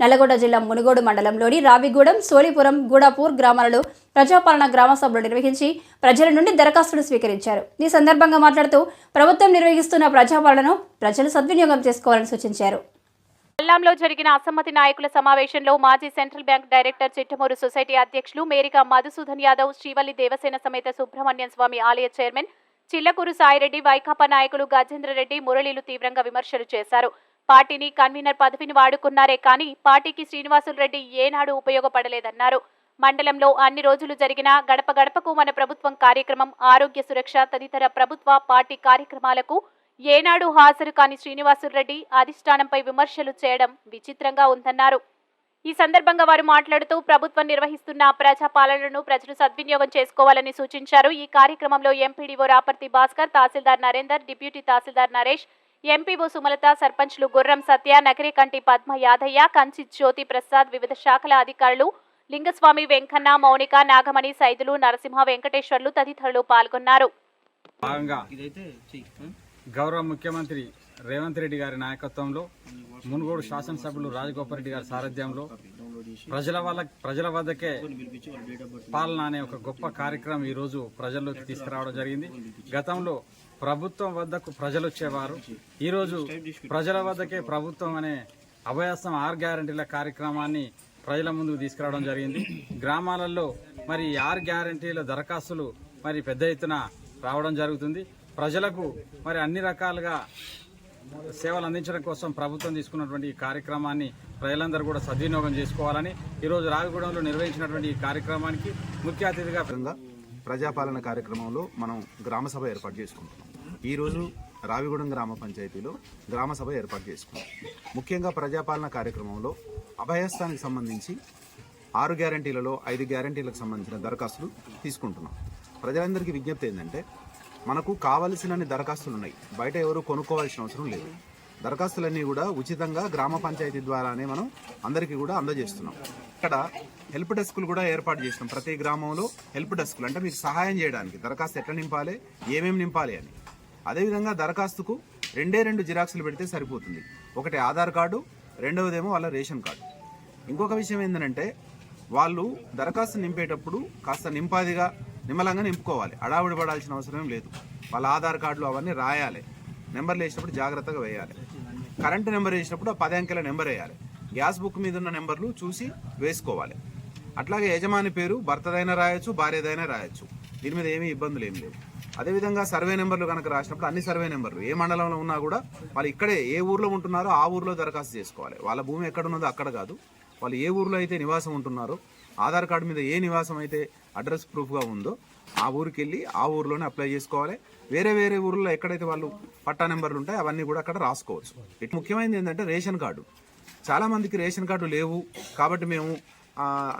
నల్లగొండ జిల్లా మునుగోడు మండలంలోని రావిగూడెం సోలిపురం గూడాపూర్ గ్రామాలలో ప్రజాపాలన గ్రామ సభలు నిర్వహించి ప్రజల నుండి దరఖాస్తులు స్వీకరించారు. ఈ సందర్భంగా మాట్లాడుతూ ప్రభుత్వం నిర్వహిస్తున్న ప్రజాపాలనను ప్రజలు సద్వినియోగం చేసుకోవాలని సూచించారు. కొల్లాంలో జరిగిన అసమ్మతి నాయకుల సమావేశంలో మాజీ central bank director Chittamuru society అధ్యక్షులు మేరికా మధుసూదన్ యాదవ్ శ్రీవల్లి దేవసేన సమేత సుబ్రహ్మణ్యం స్వామి ఆలయ చైర్మన్ చిల్లకూరు సాయిరెడ్డి వైకాపా నాయకులు గజేంద్రరెడ్డి మురళీలు తీవ్రంగా విమర్శలు చేశారు. పార్టీని కన్వీనర్ పదవిని వాడుకున్నారే కానీ పార్టీకి శ్రీనివాసులు రెడ్డి ఏనాడు ఉపయోగపడలేదన్నారు. మండలంలో అన్ని రోజులు జరిగిన గడప గడపకు మన ప్రభుత్వం కార్యక్రమం ఆరోగ్య సురక్ష తదితర ప్రభుత్వ పార్టీ కార్యక్రమాలకు ఏనాడు హాజరు కాని శ్రీనివాసులరెడ్డి అధిష్టానంపై విమర్శలు చేయడం విచిత్రంగా ఉందన్నారు. ఈ సందర్భంగా వారు మాట్లాడుతూ ప్రభుత్వం నిర్వహిస్తున్న ప్రజాపాలనను ప్రజలు సద్వినియోగం చేసుకోవాలని సూచించారు. ఈ కార్యక్రమంలో MPDO Raparthi Bhaskar tahsildar Narender deputy tahsildar Naresh MPO Sumalatha సర్పంచ్లు గుర్రం సత్య నగరికంటి పద్మ యాదయ్య కంచి జ్యోతి ప్రసాద్ వివిధ శాఖల అధికారులు లింగస్వామి వెంకన్న మౌనిక నాగమణి సైదులు నరసింహ వెంకటేశ్వర్లు తదితరులు పాల్గొన్నారు. భాగంగా గౌరవ ముఖ్యమంత్రి రేవంత్ రెడ్డి గారి నాయకత్వంలో మునుగోడు శాసనసభ్యులు రాజగోపాల్ రెడ్డి గారి సారథ్యంలో ప్రజల వాళ్ళ ప్రజల వద్దకే పాలన అనే ఒక గొప్ప కార్యక్రమం ఈ రోజు ప్రజల్లోకి తీసుకురావడం జరిగింది. గతంలో ప్రభుత్వం వద్దకు ప్రజలు వచ్చేవారు ఈ రోజు ప్రజల వద్దకే ప్రభుత్వం అనే అభయాసం ఆర్ గ్యారంటీల కార్యక్రమాన్ని ప్రజల ముందుకు తీసుకురావడం జరిగింది. గ్రామాలలో మరి ఆర్ గ్యారంటీల దరఖాస్తులు మరి పెద్ద ఎత్తున రావడం జరుగుతుంది. ప్రజలకు మరి అన్ని రకాలుగా సేవలు అందించడం కోసం ప్రభుత్వం తీసుకున్నటువంటి ఈ కార్యక్రమాన్ని ప్రజలందరూ కూడా సద్వినియోగం చేసుకోవాలని ఈరోజు రావిగూడెంలో నిర్వహించినటువంటి ఈ కార్యక్రమానికి ముఖ్య అతిథిగా ప్రజాపాలన కార్యక్రమంలో మనం గ్రామ సభ ఏర్పాటు చేసుకుంటున్నాం. ఈరోజు రావిగూడెం గ్రామ పంచాయతీలో గ్రామ సభ ఏర్పాటు చేసుకున్నాం. ముఖ్యంగా ప్రజాపాలన కార్యక్రమంలో అభయస్థానికి సంబంధించి ఆరు గ్యారంటీలలో ఐదు గ్యారంటీలకు సంబంధించిన దరఖాస్తులు తీసుకుంటున్నాం. ప్రజలందరికీ విజ్ఞప్తి ఏంటంటే మనకు కావలసినన్ని దరఖాస్తులు ఉన్నాయి బయట ఎవరు కొనుక్కోవాల్సిన అవసరం లేదు. దరఖాస్తులన్నీ కూడా ఉచితంగా గ్రామ పంచాయతీ ద్వారానే మనం అందరికీ కూడా అందజేస్తున్నాం. ఇక్కడ హెల్ప్ డెస్క్లు కూడా ఏర్పాటు చేసినాం. ప్రతి గ్రామంలో హెల్ప్ డెస్క్లు అంటే మీకు సహాయం చేయడానికి దరఖాస్తు ఎట్లా నింపాలి ఏమేమి నింపాలి అని. అదేవిధంగా దరఖాస్తుకు రెండే రెండు జిరాక్స్లు పెడితే సరిపోతుంది. ఒకటి ఆధార్ కార్డు రెండవదేమో వాళ్ళ రేషన్ కార్డు. ఇంకొక విషయం ఏంటంటే వాళ్ళు దరఖాస్తు నింపేటప్పుడు కాస్త నింపాదిగా నిమ్మలంగా నింపుకోవాలి. అడావిడి పడాల్సిన అవసరం ఏం లేదు. వాళ్ళ ఆధార్ కార్డులు అవన్నీ రాయాలి. నెంబర్లు వేసినప్పుడు జాగ్రత్తగా వేయాలి. కరెంటు నెంబర్ వేసినప్పుడు ఆ పది అంకెల నెంబర్ వేయాలి. గ్యాస్ బుక్ మీద ఉన్న నెంబర్లు చూసి వేసుకోవాలి. అట్లాగే యజమాని పేరు భర్తదైనా రాయొచ్చు భార్యదైనా రాయొచ్చు. దీని మీద ఏమీ ఇబ్బందులు ఏమి లేవు. అదేవిధంగా సర్వే నెంబర్లు కనుక రాసినప్పుడు అన్ని సర్వే నెంబర్లు ఏ మండలంలో ఉన్నా కూడా వాళ్ళు ఇక్కడే ఏ ఊర్లో ఉంటున్నారో ఆ ఊర్లో దరఖాస్తు చేసుకోవాలి. వాళ్ళ భూమి ఎక్కడ ఉన్నదో అక్కడ కాదు. వాళ్ళు ఏ ఊర్లో అయితే నివాసం ఉంటున్నారో ఆధార్ కార్డు మీద ఏ నివాసం అయితే అడ్రస్ ప్రూఫ్గా ఉందో ఆ ఊరికి వెళ్ళి ఆ ఊర్లోనే అప్లై చేసుకోవాలి. వేరే వేరే ఊర్లో ఎక్కడైతే వాళ్ళు పట్టా నెంబర్లు ఉంటాయి అవన్నీ కూడా అక్కడ రాసుకోవచ్చు. ఇటు ముఖ్యమైనది ఏంటంటే రేషన్ కార్డు. చాలా మందికి రేషన్ కార్డు లేవు కాబట్టి మేము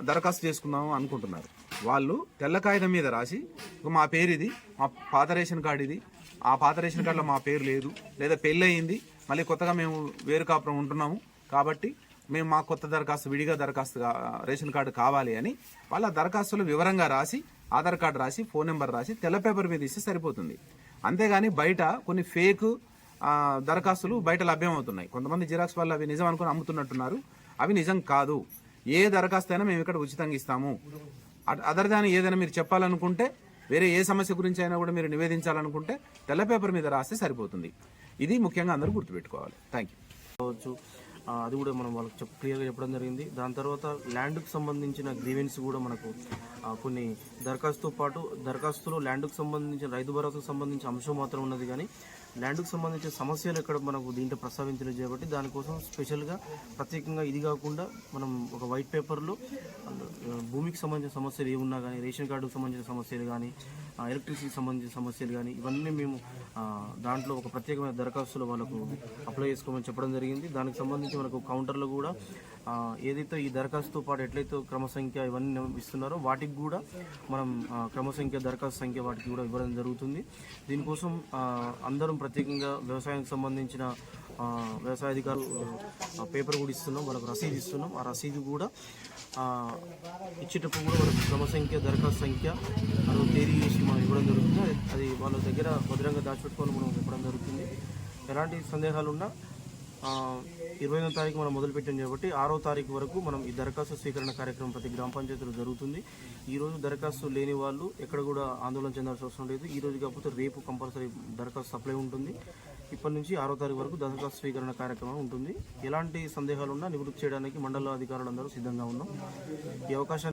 దరఖాస్తు చేసుకుందాము అనుకుంటున్నారు. వాళ్ళు తెల్ల కాగితం మీద రాసి మా పేరు ఇది మా పాత రేషన్ కార్డు ఇది. ఆ పాత రేషన్ కార్డులో మా పేరు లేదు. లేదా పెళ్ళి అయింది మళ్ళీ కొత్తగా మేము వేరు కాపురం ఉంటున్నాము. కాబట్టి మేము మా కొత్త దరఖాస్తు విడిగా దరఖాస్తు రేషన్ కార్డు కావాలి అని వాళ్ళ దరఖాస్తులు వివరంగా రాసి ఆధార్ కార్డు రాసి ఫోన్ నెంబర్ రాసి తెల్ల పేపర్ మీద ఇస్తే సరిపోతుంది. అంతేగాని బయట కొన్ని ఫేక్ దరఖాస్తులు బయట లభ్యమవుతున్నాయి. కొంతమంది జిరాక్స్ వాళ్ళు అవి నిజం అనుకుని అమ్ముతున్నట్టున్నారు. అవి నిజం కాదు. ఏ దరఖాస్తు అయినా మేము ఇక్కడ ఉచితంగా ఇస్తాము. అదర్ దాని ఏదైనా మీరు చెప్పాలనుకుంటే వేరే ఏ సమస్య గురించి అయినా కూడా మీరు నివేదించాలనుకుంటే తెల్ల పేపర్ మీద రాస్తే సరిపోతుంది. ఇది ముఖ్యంగా అందరూ గుర్తుపెట్టుకోవాలి. థ్యాంక్ యూ అది కూడా మనం వాళ్ళకి చెప్ క్లియర్గా చెప్పడం జరిగింది. దాని తర్వాత ల్యాండ్కు సంబంధించిన గ్రీవెన్స్ కూడా మనకు కొన్ని దరఖాస్తుతో పాటు దరఖాస్తులో ల్యాండ్కు సంబంధించిన రైతు భరోసాకు సంబంధించిన అంశం మాత్రం ఉన్నది కానీ ల్యాండ్కు సంబంధించిన సమస్యలు ఎక్కడ మనకు దీంట్లో ప్రస్తావించలేదు కాబట్టి దానికోసం స్పెషల్గా ప్రత్యేకంగా ఇది కాకుండా మనం ఒక వైట్ పేపర్లో భూమికి సంబంధించిన సమస్యలు ఏమున్నా కానీ రేషన్ కార్డుకు సంబంధించిన సమస్యలు కానీ ఎలక్ట్రిసిటీకి సంబంధించిన సమస్యలు కానీ ఇవన్నీ మేము దాంట్లో ఒక ప్రత్యేకమైన దరఖాస్తులు వాళ్ళకు అప్లై చేసుకోమని చెప్పడం జరిగింది. దానికి సంబంధించి మనకు కౌంటర్లో కూడా ఏదైతే ఈ దరఖాస్తుతో పాటు ఎట్లయితే క్రమ సంఖ్య ఇవన్నీ ఇస్తున్నారో వాటికి కూడా మనం క్రమసంఖ్య క్రమ సంఖ్య దరఖాస్తు సంఖ్య వాటికి కూడా ఇవ్వడం జరుగుతుంది. దీనికోసం అందరం ప్రత్యేకంగా వ్యవసాయానికి సంబంధించిన వ్యవసాయ అధికారులు పేపర్ కూడా ఇస్తున్నాం వాళ్ళకు రసీదు ఇస్తున్నాం. ఆ రసీదు కూడా ఇచ్చేటప్పుడు కూడా వాళ్ళకి క్రమ సంఖ్య దరఖాస్తు సంఖ్య మనం తేదీ చేసి మనం ఇవ్వడం జరుగుతుంది. అది- వాళ్ళ దగ్గర భద్రంగా దాచిపెట్టుకొని మనం ఇవ్వడం జరుగుతుంది. ఎలాంటి సందేహాలు ఉన్నా ఇరవై తారీఖు మనం మొదలుపెట్టాం కాబట్టి ఆరో తారీఖు వరకు మనం ఈ దరఖాస్తు స్వీకరణ కార్యక్రమం ప్రతి గ్రామ పంచాయతీలో జరుగుతుంది. ఈ రోజు దరఖాస్తు లేని వాళ్ళు ఎక్కడ కూడా ఆందోళన చెందాల్సిన అవసరం లేదు. ఈ రోజు కాకపోతే రేపు కంపల్సరీ దరఖాస్తు సప్లై ఉంటుంది. ఇప్పటి నుంచి ఆరో తారీఖు వరకు దరఖాస్తు స్వీకరణ కార్యక్రమం ఉంటుంది. ఎలాంటి సందేహాలు ఉన్నా నివృత్తి చేయడానికి మండల అధికారులందరూ సిద్ధంగా ఉన్నాం. ఈ అవకాశాన్ని